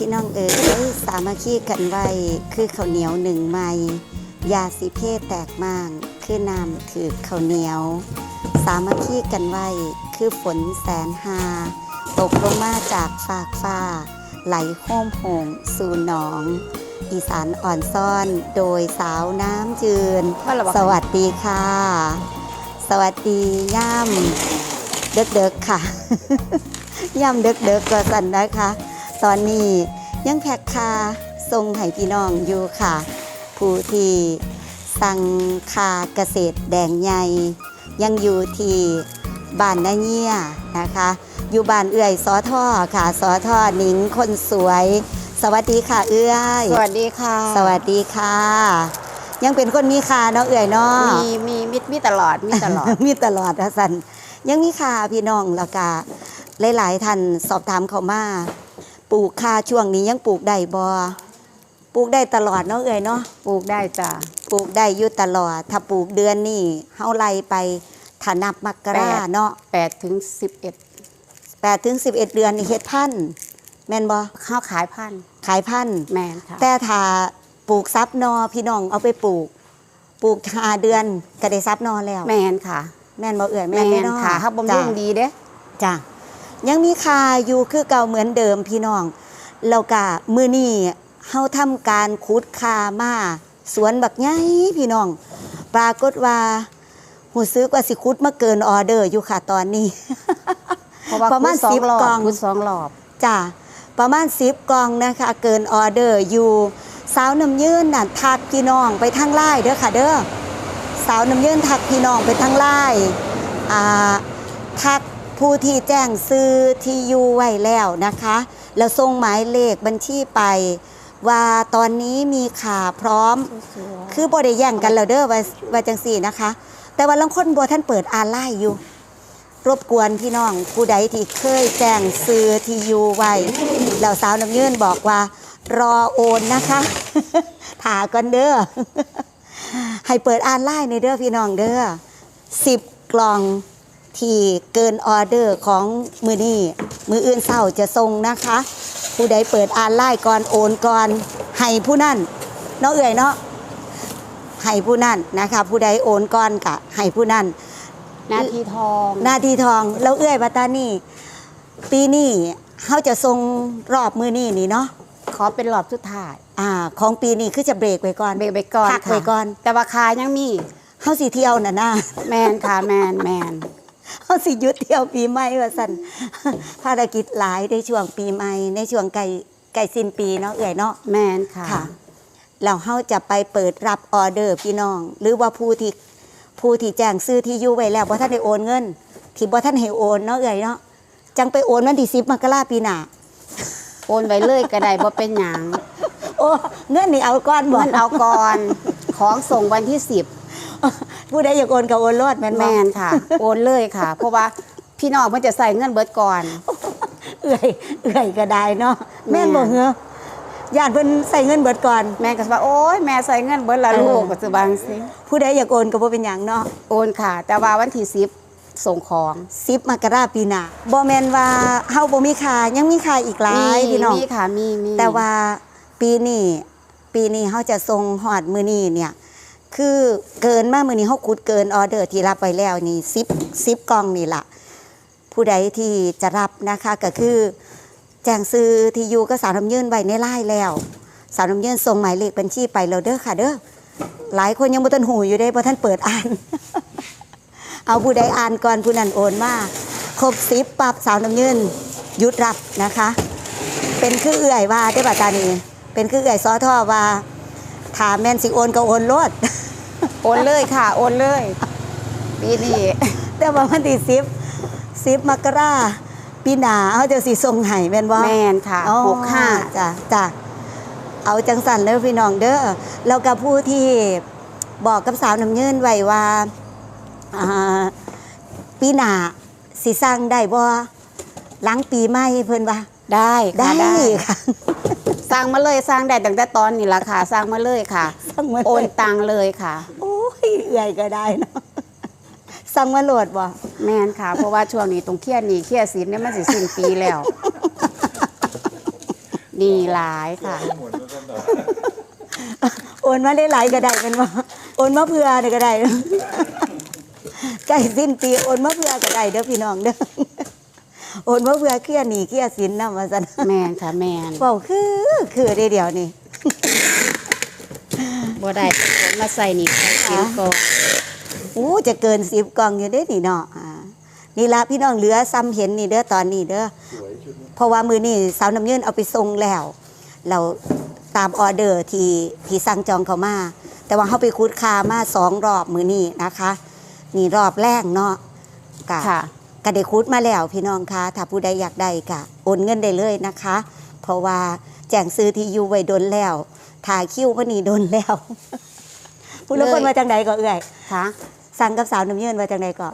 พี่น้องเอ๋ยสามัคคีกันไว้คือข้าวเหนียวหนึ่งไม้ยาสีเพศแตกม่างคือน้ำถือข้าวเหนียว สามัคคีกันไว้คือฝนแสนหา ตกลงมาจากฟากฟ้า ไหลโห้มโหงสู่หนอง อีสานอ่อนซ่อนโดยสาวน้ำจืนว่าระวังสวัสดีค่ะ สวัสดีย่ำเด็กๆค่ะ ย่ำเด็กๆก็สันนะคะ ตอนนี้ยังแพ็คคาทรงให้พี่น้องอยู่ค่ะ ผู้ที่สั่งคาเกษตรแดงใหญ่ยังอยู่ที่บ้านนาเงียนะคะ อยู่บ้านเอื่อยสอท่อค่ะสอท่อหนิงคนสวย สวัสดีค่ะ เอื้อย สวัสดีค่ะ สวัสดีค่ะ ยังเป็นคนมีคาเนาะเอื่อยเนาะมีมีมีมีตลอดมีตลอด มีตลอดนะสันยังมีคาพี่น้องแล้วก็หลาย ๆท่านสอบถามเขามา ปลูกคาช่วงนี้ยังปลูกได้บ่ปลูกได้ตลอดเนาะเอ่ยเนาะปลูกได้จ้ะปลูกได้อยู่ตลอด ถ้าปลูกเดือนนี่เฮาไล่ไปถ้านับมกราเนาะแปดถึงสิบเอ็ด8ถึง11เดือนนี่เฮ็ดพันธุ์แม่นบ่ข้าวขายพันธุ์ขายพันธุ์แมนค่ะแต่ถ้าปลูกซับนอพี่น้องเอาไปปลูก ปลูกหาเดือนก็ได้ซับนอแล้ว แมนค่ะ แม่นบ่เอ่ยแมแม่นเด้นเนาะค่ะข้าวบำรุงจ้ะดีเด้จ้ะ ยังมีคาอยู่คือเก่าเหมือนเดิมพี่น้องแล้วก็มื้อนี้เฮาทำการขุดคามาสวนบักใหญ่พี่น้อง ปรากฏว่าหูซื้อกว่าสิขุดมาเกินออเดอร์อยู่ค่ะตอนนี้เพราะว่าประมาณขุดสอสิงบรอบกล่องขุดสองรอบจ้ะประมาณ10กล่องนะคะ เกินออเดอร์อยู่สาวน้ำยืนน่ะทักพี่น้องไปทางไลน์เด้อค่ะเด้อสาวน้ำยืนทักพี่น้องไปทางไลน์อ่าทัก ผู้ที่แจ้งซื้อที่อยู่ไว้แล้วนะคะ แล้วส่งหมายเลขบัญชีไป ว่าตอนนี้มีข่าพร้อม คือบ่ได้แย่งกันแล้วเด้อว่าว่าจังสี่นะคะ แต่ว่าลางคนบ่ท่านเปิดอานไลน์อยู่ รบกวนพี่น้องผู้ใดที่เคยแจ้งซื้อที่อยู่ไว้แล้วสาวน้ำเงินบอกว่า รอโอนนะคะถากันเด้อให้เปิดอานไลน์ในเด้อพี่น้องเด้อสิบกล่อง ที่เกินออเดอร์ของมือนี้มืออื่นเศร้าจะส่งนะคะ ผู้ใดเปิดอานไลน์ก่อนโอนก่อนให้ผู้นั่นเนาะเอ่ยเนาะให้ผู้นั่นนะคะ ผู้ใดโอนก่อนกะให้ผู้นั่นหน้าที่ทองหน้าทีทองแล้วเอื้อยบัตตานี่ปีนี้เขาจะทรงรอบมือนี่นี่เนาะขอเป็นรอบสุดท้ายอ่า ของปีนี้คือจะเบรกไว้ก่อนเบรกไปก่อนพักค่ะไว้ก่อนแต่ว่าคายังมีเขาสิเที่ยวน่ะนะแมนค่ะแมนแมน เขาสิหยุดเที่ยวปีใหม่ว่าสันภารกิจหลายในช่วงปีใหม่ในช่วงไก่ไก่สิ้นปีเนาะเอื้อยเนาะแมนค่ะค่ะเราเขาจะไปเปิดรับออเดอร์พี่น้อง หรือว่าผู้ที่ผู้ที่แจ้งซื้อที่อยู่ไว้แล้วบ่ท่านได้โอนเงิน ที่บ่ท่านให้โอนเนาะเอื้อยเนาะจังไปโอนวันที่สิบมกราปีหน้าโอนไว้เลยก็ได้บ่เป็นหยังโอ้เงินนี่เอาก้อนบ่เงินเอาก่อน ของส่งวันที่สิบ ผู้ใดอยากโอนกับโอนรอดแม่นแมบ่นค่ะ โอนเลยค่ะ เพราะว่าพี่น้องมันจะใส่เงินเบิดก่อน เอื่อยเอื่อยก็ได้เนาะแม่นบ่แม่เหรอญาติเพิ่นใส่เงินเบิดก่อน แม่ก็สิว่าโอ๊ยแม่ใส่เงินเบิดละเออลูกก็จะบางสิผู้ใดอยากโอนก็บ่เป็นหยังเนาะโอนค่ะ แต่ว่าวันที่สิบส่งของ10มกราปีหน้าบ่แม่นว่าเฮาบ่มีค่ายังมีค่าอีกหลายพี่น้องมีค่ะมีมีแต่ว่าปีนี้ปีนี้เขาจะส่งฮอดมื้อนี้เนี่ย คือเกินมามื้อนี้เฮาขุดเกินออเดอร์ที่รับไปแล้วนี่10 10กล่องนี่ละผู้ใดที่จะรับนะคะก็คือ แจ้งซื้อที่อยู่ก็สาวน้ำยื่นไว้ในไลน์แล้ว สาวน้ำยื่นส่งหมายเลขบัญชีไปแล้วเด้อค่ะเด้อหลายคนยังบ่ทันหูอยู่เด้บ่ทันเปิดอ่าน เอาผู้ใดอ่านก่อนผู้นั้นโอนมาครบสิบปรับสาวน้ำยื่นยุดรับนะคะ เป็นคือเอื่อยว่าได้ป่ะตานีเป็นคือเอื่อยซอท่อว่า ถามแม่นสิโอนก็โอนโลดโอนเลยค่ะ โอนเลยปีนี้แต่ว่าวันที่สิบสิบมกราปีหนาเขาจะสิส่งให้แม่นว่าแมนค่ะอ๋อหกห้าจ้ะจ้ะเอาจังสันเด้อพี่น้องเด้อแล้วก็ผู้ที่บอกกับสาวน้ำเงินไว้ว่าอ่าปีหน้าสิสร้างได้บ่หลังปีใหม่เพิ่นว่าได้ค่ะได้ได้ค่ะ สร้างมาเลยสร้างได้ตั้งแต่ตอนนี้ละค่ะสร้างมาเลยค่ะสร้างมาโอนเลยตังเลยค่ะ โอ้ยเอื่อยก็ได้เนาะสั่งมาโหลดบ่แมนค่ะ เพราะว่าช่วงนี้ตรงเครียดหนี่เครียดสินเนี่ยมันสิสิ้นปีแล้ว ดีหลายค่ะ โอนมาได้หลายก็ได้เป็นว่าโอนมาเพื่อเนี่ยก็ได้ใกล้สิ้นปีโอนมาเพื่อก็ได้เด้อพี่น้องเด้อ โอนมาเพื่อเคลียร์หนี้เคลียร์สินนำว่าซั่นแมนค่ะแมนเว้าคือคือได้เดียวนี่บ่ได้ผลมาใส่นี่ใส่เสียงก่อนอู้จะเกินสิบกล่องอยู่ได้นี่เนาะอ่านี่ละพี่น้องเหลือซ้ำเห็นนี่เด้อตอนนี้เด้อเพราะว่ามือนี่สาวน้ำยืนเอาไปส่งแล้ว เราตามออเดอร์ที่ที่สั่งจองเขามา แต่ว่าเขาไปคูดคามาสองรอบมือนี่นะคะ นี่รอบแรกเนาะกะค่ะ กะได้คูดมาแล้วพี่น้องคะถ้าผู้ใดอยากได้กะโอนเงินได้เลยนะคะ เพราะว่าแจ้งซื้อที่อยู่ไว้ดนแล้วถ่ายคิวพอนี่ดนแล้วผู้ละคนเลยมาจังใดก็เอื่อยค่ะสั่งกับสาวน้ำยืนว่าจังใดก็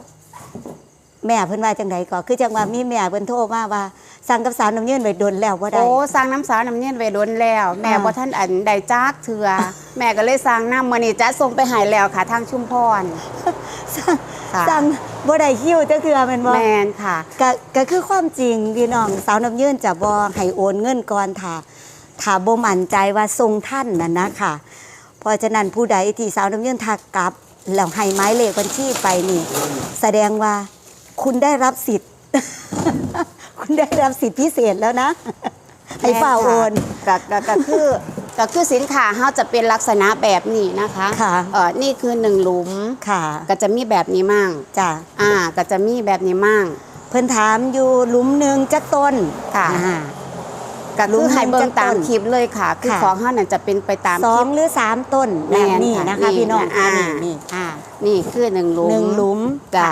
แม่เพิ่นว่าจังใดก็คือจังว่ามีแม่เพิ่นโทรมาว่าสั่งกับสาวน้ำยืนไว้ดนแล้วบ่ได้โอ้สร้างน้ำสาวน้ำเนียนไว้โดนแล้ว แม่อ่าบ่ท่านอันใดจักเถือแม่ก็เลยสร้างน้ำมื้อนี้จะส่งไปให้แล้วค่ะทางชุมพรสั่งค่ะสั่ง บ่ได้คิวจักเทื่อแม่นบ่แมนค่ะก็ก็คือความจริงพี่น้องสาวน้ำยืนจะบ่ให้โอนเงินก่อนถ้าถ้าบ่มั่นใจว่าทรงท่านน่ะนะค่ะ เพราะฉะนั้นผู้ใดที่สาวน้ำยืนทักกลับแล้วให้หมายเลขบัญชีไปนี่ แสดงว่าคุณได้รับสิทธิ์ คุณได้รับสิทธิพิเศษแล้วนะ ให้ฝ่าโอน ก็ก็ก็คือ ก็คือสินค้าเฮาจะเป็นลักษณะแบบนี้นะคะค่ะ เออนี่คือหนึ่งหลุม ค่ะก็จะมีแบบนี้มั่งจ้ะอ่าก็จะมีแบบนี้มั่ง เพิ่นถามอยู่หลุมหนึ่งจักต้นค่ะ อ่า ก็หลุคืมอให้เบิ่งตามหนึ่งจะต้นคลิปเลยค่ะ คือค่ะ ของเฮานั่นจะเป็นไปตามสอคลิงป หรือสามต้นแม่แบบนนี้ค่ะนะคะ นี่พี่น้องอ่าอ่านี่นี่อ่านี่คือหนึ่งหลุม หนึ่งหลุมจ้ะ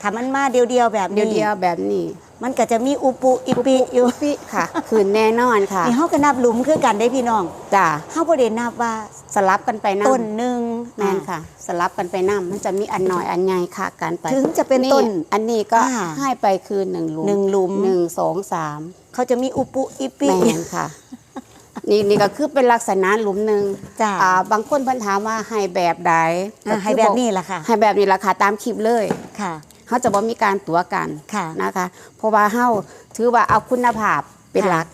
ถ้ามันมาเดียวๆแบบเดีนี้ยวเดียวๆแบบนี้ มันก็จะมีอุปุอิปิอยู่ปิค่ะ คืนแน่นอนค่ะนี่เฮาก็นับหลุมคือกันได้พี่น้องจ้ะเฮาบ่ได้นับว่าสลับกันไปนะต้นหนึ่งแม่นค่ะ สลับกันไปน้ำมันจะมีอันน้อยอันใหญ่ค่ะกันไป ถึงจะเป็นต้นอันนี้ก็อ่าให้ไปคือหนึ่งหลุมหนึ่งหลุมหนึ่งสองสามเขาจะมีอุปุอิปิแม่นค่ะนี่นี่ก็คือเป็นลักษณะหลุมหนึ่งจ้ะอ่าบางคนเพิ่นถามว่าให้แบบใดอ่าก็คือให้แบบนี้ล่ะค่ะให้แบบนี้ราคาตามคลิปเลยค่ะ เขาจะบ่มีการตัวกันค่ะนะคะ เพราะว่าเฮาถือว่าเอาคุณภาพเป็นค่ะหลัก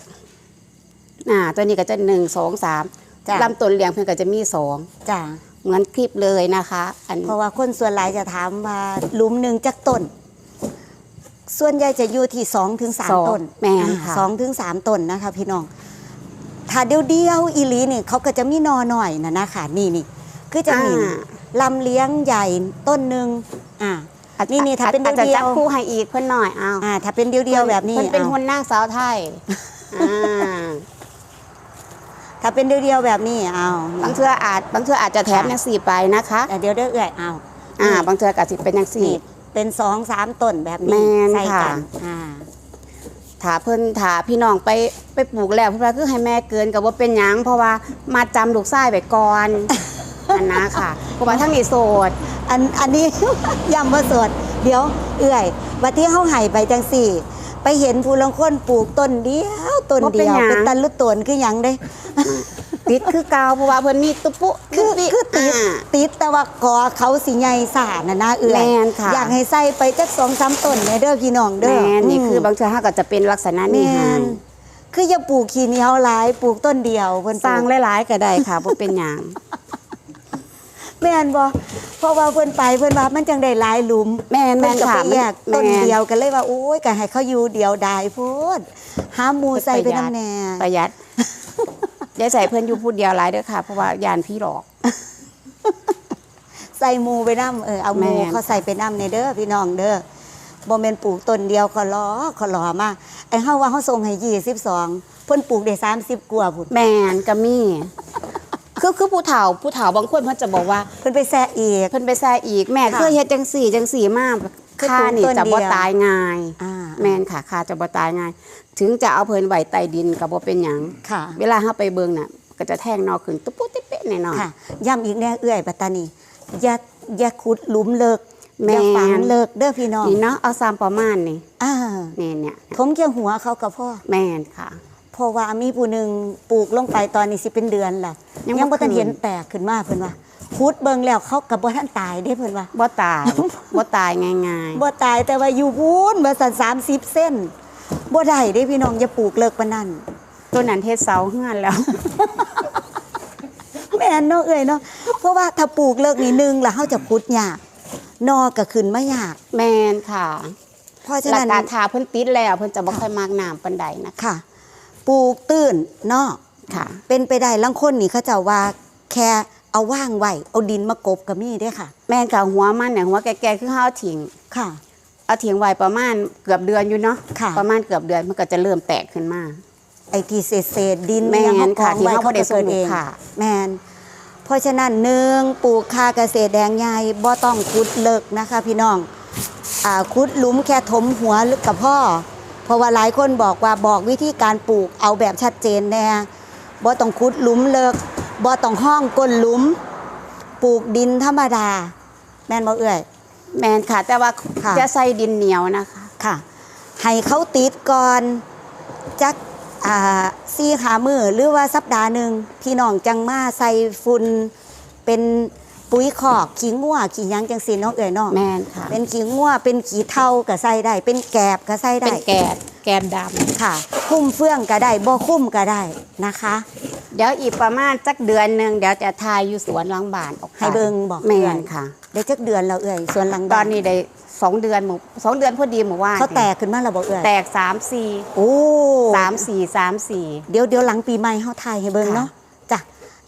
อ่าตัวนี้ก็จะหนึ่งสองสามจ้ะลำต้นเลี้ยงเพิ่นก็จะมีสองจ้ะเหมือนคลิปเลยนะคะ อันเพราะว่าคนส่วนหลายจะถามว่าหลุมหนึ่งจักต้น ส่วนใหญ่จะอยู่ที่สองถึงสามสองต้นแม่นค่ะสองถึงสามต้นนะคะ พี่น้องถ้าเดียวเดียวๆอีหลีนี่เขาก็จะมีนอหน่อยนะนะคะนี่นี่คือจะมีอ่าลำเลี้ยงใหญ่ต้นหนึ่งอ่าอาจ นี่นี่ถ้าเป็นอาจจะเดี่ยวๆจับคู่ให้อีกเพิ่นหน่อยเอาอ่าถ้าเป็นเดียวเดียวๆแบบนี้เพิ่นเป็นอาหุ่นนางสาวไทยอ่าถ้าเป็นเดียวเดียวๆแบบนี้เอาบางเทื่ออาจบางเทื่ออาจจะแถมยังสี่ไปนะคะ อะเดี๋ยวเด้อเอื่อยเอาอ่า บางเทื่อก็สิเป็นยังสี่ นี่เป็นสองสามต้นแบบแม่นี้นใส่กัค่ะ นอ่าถาเพิ่นถาพี่น้องไปไปปลูกแล้วเพิ่นว่าคือให้แม่เกินกับว่าเป็นหยังเพราะว่ามาจำลูกชายไปก่อนอันนะค่ะเพราะว่าทั้งนี้โสด อันอันนี้ย้ำว่าสด เดี๋ยว เอื่อยวันที่เฮาให้ไปจังสี่ ไปเห็นผู้ลางคนปลูกต้นเดียวต้นบ่เป็นเดียวหยัง เป็นตันลุต้นคือหยังเด้ ติดคือเกาวเพราะว่าเพิ่นมีตุ๊ปุคือตุ๊ปิคือติดา ติดแต่ว่ากอเขาสิใหญ่สาน่ะนะเอื่อยแม่นค่ะ อยากให้ใส่ไปจักสองสามต้นเนี่ยเด้อพี่น้องเด้อแม่นนี่มคือบางเทื่อเฮาก็จะเป็นลักษณะนี้แม่ให้นคืออย่าปลูกขี้เหนียวหลายปลูกต้นเดียวเพิ่นปสลูร้างกหลายๆก็ได้ค่ะบ่เป็นหยัง แม่นบ่เพราะว่าเพิ่นไปเพิ่นว่ามันจังได้หลายหลุมแม่นเพิ่แม่นนก็ค่ะไปแยกต้นแม่เดียวกันเลยว่าโอ้ยก็ให้เขาอยู่เดียวดายโพดหาหมูใส่ไปน้ำแน่ประหยัดอย่าใส่เพิ่นอยู่ผู้เดียวหลายเด้อค่ะ เพราะว่ายานพี่หลอก ใส่หมูไปน้ำเออเอาหมูแม่น เขาใส่ไปน้ำในเด้อพี่น้องเด้อบ่แม่นปลูกต้นเดียวขอล้อขอล้อมาไอ้เฮาว่าเฮาส่งให้22เพิ่นปลูกได้30กว่าพุ่น แมนก็มี คือคือผู้เฒ่าผู้เฒ่าบางคนเพิ่นจะบอกว่าเพิ่นไปแซะอีก เพิ่นไปแซ่อีกแม่ค่ะเคยเฮ็ดจังสี่จังสี่มากคือค่านี่ต้นจะเดีบ่ยวตายง่าย อ่าแม่นค่ะค่าจะบ่ตายง่าย ถึงจะเอาเพิ่นไว้ใต้ดินก็บ่เป็นหยังค่ะเวลาเฮาไปเบิ่งน่ะ ก็จะแทงนอกขึ้นตุ๊บปุ๊บติ๊บเป๊ะแน่นอน ค่ะย้ำอีกแน่เอื้อยปัตตานีอย่าอย่าขุดหลุมเลิกแม่อย่าฝังเลิกเด้อพี่น้องนี่เนาะเอาซ้ำประมาณนี่อ่านี่เนี่ยผมแค่หัวเขากับพ่อ แม่นค่ะ เพราะว่ามีผู้หนึ่งปลูกลงไปตอนนี้สิเป็นเดือนล่ะ ยังบ่ยังบ่ทันคืนเห็นแตกขึ้นมาเพิ่นว่าขุดเบิ่งแล้วเขากับบ่ทันตายเด้เพิ่นว่าบ่ตายบ่ตายง่ายบ่ตายแต่ว่าอยู่พูนบ่สั่น30 เส้นบ่ได้เด้พี่น้องอย่าปลูกเลิกปานนั้นตัวนั้นเฮ็ดเสาเฮือนแล้วแม่นเนาะเอ้ยเนาะเพราะว่าถ้าปลูกเลิกนี่หนึงแล้วเฮาจะพุดยากนอก็ขึ้นมายาก แมนค่ะเพราะฉะหลักนั้นการทาเพิ่นติดแล้วเพิ่นจะบ่ค่อยมากน้ำปานใดนะคะค่ะปลูกตื้นเนาะ ค่ะ เป็นไปได้ลังคนนี่เขาเจะว่าแค่เอาว่างไว้เอาดินมากบก็มีเด้อค่ะ แม่นกับหัวมันเนี่ยหัวแก่ๆคือเฮาเอาทิ้งค่ะ เอาทิ้งไว้ประมาณเกือบเดือนอยู่เนาะค่ะ ประมาณเกือบเดือนมันก็จะเริ่มแตกขึ้นมา ไอ้ที่เศษเศษๆดินแม่นยังเขากค่ะองที่ไว้เขาบ่ได้ก็กิดส่งลูกค้าแมนเพราะฉะนั้นหนึ่งปลูกคาเกษตรแดงใหญ่บ่ต้องขุดเลิกนะคะ พี่น้องอ่าขุดหลุมแค่ถมหัวลึกกับพ่อเพราะว่าหลายคนบอกว่าบอกวิธีการปลูกเอาแบบชัดเจนแน่ บ่ต้องขุดหลุมเลิกบ่ต้องห้องก้นหลุม ปลูกดินธรรมดา แม่นบ่เอ่ยแม่นค่ะ แต่ว่าค่ะ จะใส่ดินเหนียวนะคะ ค่ะ ให้เขาติดก่อนจักอ่าซี่ขามือหรือว่าสัปดาห์หนึ่งพี่น้องจังมาใส่ฝุ่นเป็น ปุ๋ยขอกขี้งัวขี้หยังจังสีน้องเอ๋ยเนาะแม่นค่ะ เป็นขี้งัวเป็นขี้เทาก็ใส่ได้ เป็นแกบก็ใส่เป็ได้นแกดแกบดำค่ะ คุ้มเฟื่องก็ได้บ่คุ้มก็ได้นะคะเดี๋ยวอีกประมาณสักเดือนหนึงเดี๋ยวจะทายอยู่สวนหลังบ้านออกไปให้เบิ่งบอกแม่เอื้อยนค่ะ ได้จักเดือนแล้วเอ่ยส่วนหลังตบ้าอนนี้ได้สองเดือนหมู่สองเดือนพอดีหมู่ว่าเขาแตกขึ้นมาแล้วบอกเอ่ยแตกสามสี่โอ้สามสี่สามสี่ เดี๋ยวเดี๋ยวหลังปีใหม่เฮาถ่ายให้เบิ่งค่ะ เนาะจ้ะ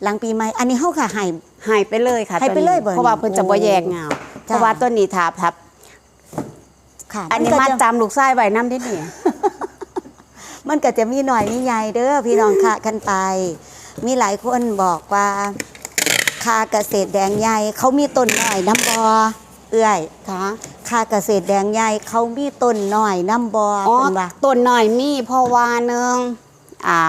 หลังปีใหม่อันนี้เฮาค่ะให้ หายไปเลยค่ะให้ไปตัวนี้เลยเบิดเพราะว่าเพิ่นจะบ่แยกเงาเพจ้ะ ราะว่าตัวนี้ถาพับ ค่ะอันนี้ก็มาจะจำลูกไส้ไว้น้ำดินี่ มันก็จะมีหน่อยมีใหญ่เด้อพี่น้องค่ะกันไป มีหลายคนบอกว่าคาเกษตรแดงใหญ่เขามีต้นหน่อยน้ำบอเอื้อยค่ะคาเกษตรแดงใหญ่เขามีต้นหน่อยน้ำบออ๋อเป็นว่า ต้นหน่อยมีเพราะว่าหนึงอ่า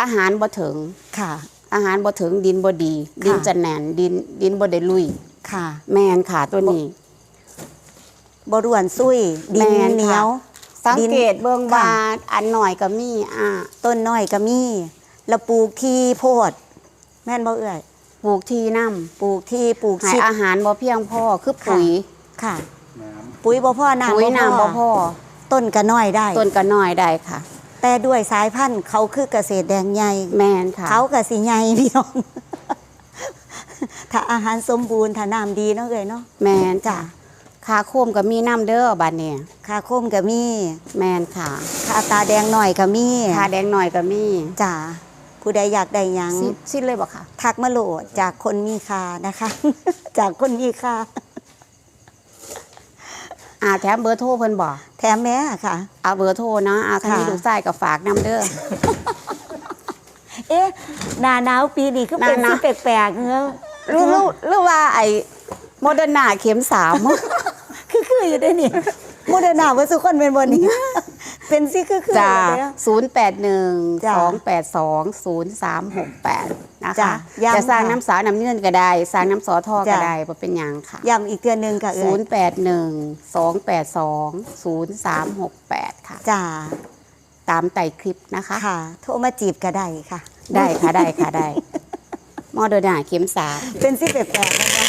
อาหารบ่ถึง ค่ะ อาหารบ่ถึงดินบ่ดี ดินจะแน่นดินดินบ่ได้ลุยค่ะ แม่นค่ะตัวนี้บรวนซุยดิแม่นนค่ะเหนียว สังเกตเบิ่งค่ะว่าอันหน่อยก็มีอ่าต้นน้อยก็มีแล้วปลูกที่โพด แม่นบ่เอื้อยปลูกที่น้ปลูกที่ปลูกำให้ชิดอาหารบ่เพียงพอคือปุ๋ยค่ะ ปุ๋ยบ่พ่อน้ำปุ๋ยน้ำบ่พอต้นก็น้อยได้ ต้นก็น้อยได้ค่ะ แต่ด้วยสายพันธุ์เขาคือเกษตรแดงใหญ่แม่นค่ะ เขากับสีใหญ่พี่น้อง ถ้าอาหารสมบูรณ์ถ้าน้ำดีเนาะเอ้ยเนาะแม่นจ้ะจ้ะคาโคมก็มีน้ำเด้อบัดนี้คาคมก็มีแม่นค่ะคาตาแดงหน่อยก็มีคาแดงหน่อยก็มีจ้ะผู้ใดอยากได้หยังซิซิเลยบ่ค่ะ ทักมาโหลดจากคนมีค่านะคะ จากคนมีค่า อ่าแถมเบอร์โทรเพิ่นบ่แถมแม่ค่ะ เอาเบอร์โทรเนาะอ่าคันนี้ค่ะลูกชายก็ฝากน้ำเด้อเอ๊ะหนาหนาวปีนี้คือเป็นหน้าหสินาวแปลกๆเงื้อหรือหรือหรือว่าไอ้โมเดอร์นาเข็มสามคือคืออยู่ได้นี่โมเดอร์นาว่าสุคนเป็นบนนี้เป็นสิคือคือจ้าเด้อศูนย์แปดหนึ่งจ้ะสองแปดสองศูนย์สามหกแปด นะจ้ะคะย้ำจะสร้างค่ะน้ำสาวน้ำเงื่อนก็ได้ สร้างน้ำสอทอก็จ้ะได้บ่เป็นหยังค่ะย้ำอีกเทื่อหนึงค่ะเอ้ศูยนย์แปดหนึ่งสองแปดสองศูนย์สามหกแปดค่ะ จ้าตามไต่คลิปนะคะ ค่ะ โทรมาจีบก็ได้ค่ะ ได้ค่ะได้ค่ะได้โมเดอร์นาเข็มสามเป็นสิแปลกๆนะคะ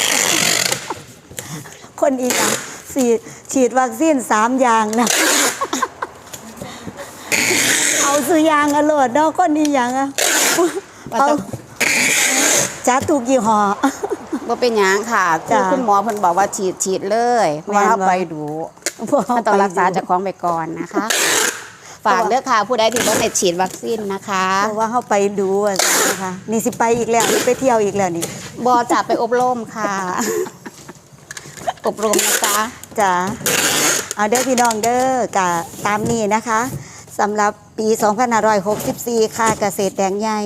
คนอีกอะฉีดฉีดวัคซีนสามอย่างนะ เอาซื้อยางอโลดเนาะคนอีกอย่างอะเอา จัดถูกยี่ห้อ บ่เป็นหยังค่ะคือจ้ะคุณหมอเพิ่นบอกว่าฉีดฉีดเลยเพราะว่าแม่นเอาบ่ไปดูพวก็ต้องรักษาเจากของไปก่อนนะคะ ฝากเด้อค่ะผู้ใดที่บ่ได้ฉีดวัคซีนนะคะเพราะว่าเขาไปดูอะนะคะนี่สิไปอีกแล้วนี่ไปเที่ยวอีกแล้วนี่บอจับไปอบรมค่ะ อบรมนะจ๊ะจ้าเอาเด้อพี่น้องเด้อกะตามนี้นะคะสำหรับปี 2564 ค่าเกษตรแดงใหญ่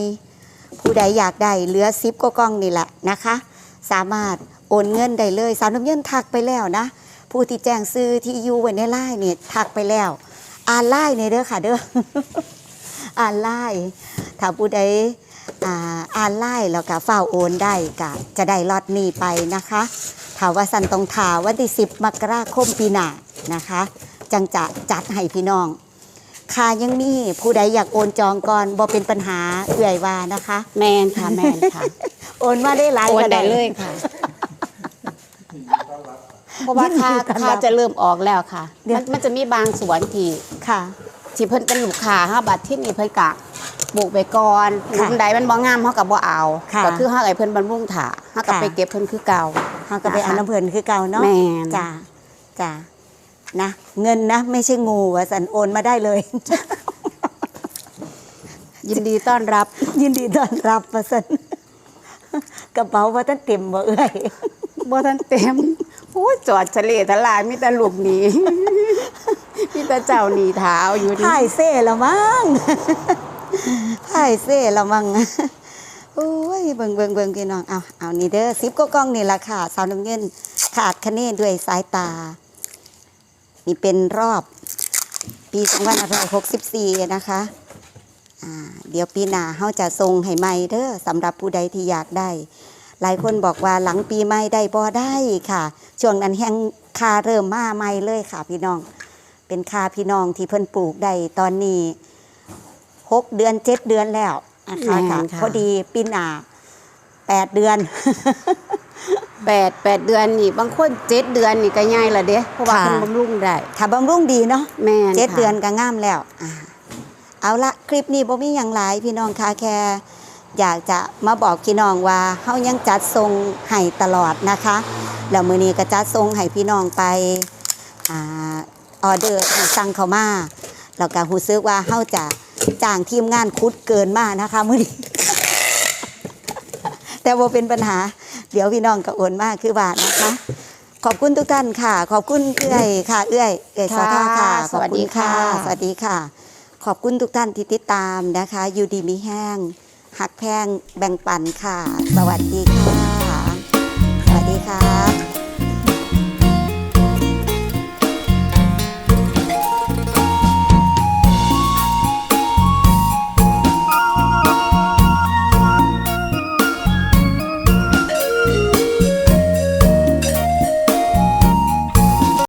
ผู้ใดอยากได้เหลือซิปก็กล้องนี่แหละนะคะ สามารถโอนเงินได้เลย สาวน้ำเงินทักไปแล้วนะ ผู้ที่แจ้งซื้อที่อยู่ไว้ในไลน์นี่ทักไปแล้ว อ่านไลน์ในเด้อค่ะเด้ออ่านไลน์ถ้าผู้ใดอ่านไลน์แล้วก็เฝ้าโอนได้ก็จะได้ลอตนี้ไปนะคะถาว่าสันตรงถาวันที่10มกราคมปีหน้านะคะ จังจะจัดให้พี่น้อง ค่ายังมีผู้ใดอยากโอนจองก่อนบ่เป็นปัญหาเอื่อยว่านะคะ แมนค่ะแมนค่ะ โอนมาได้หลายโอนก็ได้เลยค่ะ เพราะว่าค่ายินดีต้อนรับค่าจะเริ่มออกแล้วค่ะเดี๋ยวมันมันจะมีบางสวนที่ค่ะที่เพิ่นเป็นลูกค้าเฮาบัดที่นี่เพิ่นกะปลูกไปก่อนหค่ะลุมใดมันบ่งามเฮาก็บ่เอาค่ะก็คือเฮาให้เพิ่นบำรุงถาเฮาก็ค่ะไปเก็บเพิ่นคือเก่าเฮาก็ไปเอาน้ำเพิ่นคือเก่าเนาะแม่นจ้าจ้า นะเงินนะ ไม่ใช่งูว่าสันโอนมาได้เลย ยินดีต้อนรับ ยินดีต้อนรับว่าสันกระเป๋าว่าท่านเต็มบ่เอ้ยบ่ทันเต็มโอ้ยจอดทะเลทลายมีแต่ลูกหนีมีแต่เจ้าหนีเท้าอยู่นี่พ่ายเซ่ละมั้งพ่ายเซ่ละมั้งโอ้ยเบิ่งเบิ่งเบิ่งพี่น้องเอาเอานี่เด้อซิปก็กล้องนี่ละค่ะ สาวน้ำเงินขาดคะแนนด้วยสายตา นี่เป็นรอบปี2564 นะคะอ่าเดี๋ยวปีหน้าเฮาจะส่งให้ใหม่เด้อสำหรับผู้ใดที่อยากได้ หลายคนบอกว่าหลังปีใหม่ได้บ่ได้ค่ะ ช่วงนั้นแห้งคาเริ่มมาใหม่เลยค่ะพี่น้อง เป็นคาพี่น้องที่เพิ่นปลูกได้ตอนนี้หกเดือนเจ็ดเดือนแล้วนะคะแม่นค่ะค่ะพอดีปีหน้าแปดเดือน แปดแปดเดือนนี่บางคนเจ็ดเดือนนี่ก็ง่ายละเด้เพราะว่าค่ะเพิ่นบำรุงได้ถ้าบำรุงดีเนาะแม่นเจ็ดค่ะเดือนก็งามแล้วอ่าเอาละคลิปนี้บ่มีอย่างหลายพี่น้องค่ะแค่ อยากจะมาบอกพี่น้องว่าเฮายังจัดทรงให้ตลอดนะคะแล้วมื้อนี้ก็จัดทรงให้พี่น้องไปอ่าออเดอร์ที่สั่งเข้ามาแล้วก็รู้สึกว่าเฮาจะจ้างทีมงานคุดเกินมานะคะมื้อนี้ แต่บ่เป็นปัญหา เดี๋ยวพี่น้องก็โอนมากคือว่านะคะ ขอบคุณทุกท่านค่ะ ขอบคุณเอื้อยค่ะ เอื้อยเอื้อยสอท่าค่ะค่ะสวัสดีค่ะขอบณสวัสดีค่ะ ขอบคุณทุกท่านที่ติดตามนะคะอยู่ดีมีแห้งหักแพงแบ่งปันค่ะ สวัสดีค่ะ